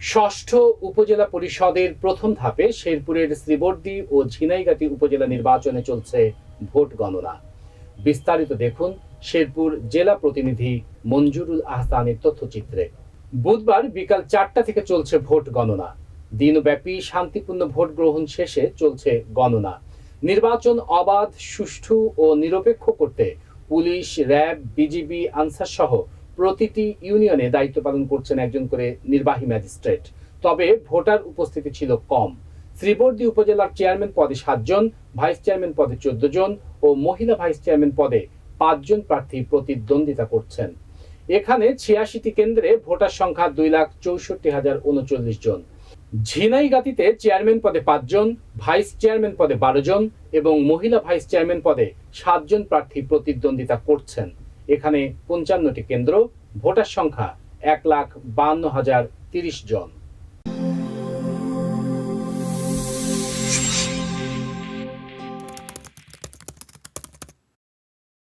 ষষ্ঠ উপজেলা পরিষদের প্রথম ধাপে শেরপুরের শ্রীবর্দী ও ঝিনাইগাতি উপজেলা নির্বাচনে চলছে ভোট গণনা। বিস্তারিত দেখুন শেরপুর জেলা প্রতিনিধি মঞ্জুরুল আহসানের তথ্যচিত্রে। বুধবার বিকাল চারটা থেকে চলছে ভোট গণনা। দিনব্যাপী শান্তিপূর্ণ ভোট গ্রহণ শেষে চলছে গণনা। নির্বাচন অবাধ, সুষ্ঠু ও নিরপেক্ষ করতে পুলিশ, র্যাব, বিজিবি আনসার সহ প্রতিটি ইউনিয়নে দায়িত্ব পালন করছেন একজন করে নির্বাহী ম্যাজিস্ট্রেট। তবে ভোটার উপস্থিতি ছিল কম। শ্রীবর্দী উপজেলার চেয়ারম্যান পদে সাতজন, ভাইস চেয়ারম্যান পদে চোদ্দ জন ও মহিলা ভাইস চেয়ারম্যান পদে পাঁচজন প্রার্থী প্রতিদ্বন্দ্বিতা করছেন। এখানে ছিয়াশিটি কেন্দ্রে ভোটার সংখ্যা দুই লাখ চৌষট্টি হাজার উনচল্লিশ জন। ঝিনাইগাতিতে চেয়ারম্যান পদে পাঁচজন, ভাইস চেয়ারম্যান পদে বারো জন এবং মহিলা ভাইস চেয়ারম্যান পদে সাতজন প্রার্থী প্রতিদ্বন্দ্বিতা করছেন। এখানে পঞ্চান্নটি কেন্দ্র ভোটার সংখ্যা এক লাখ বান্ন হাজার তিরিশ জন।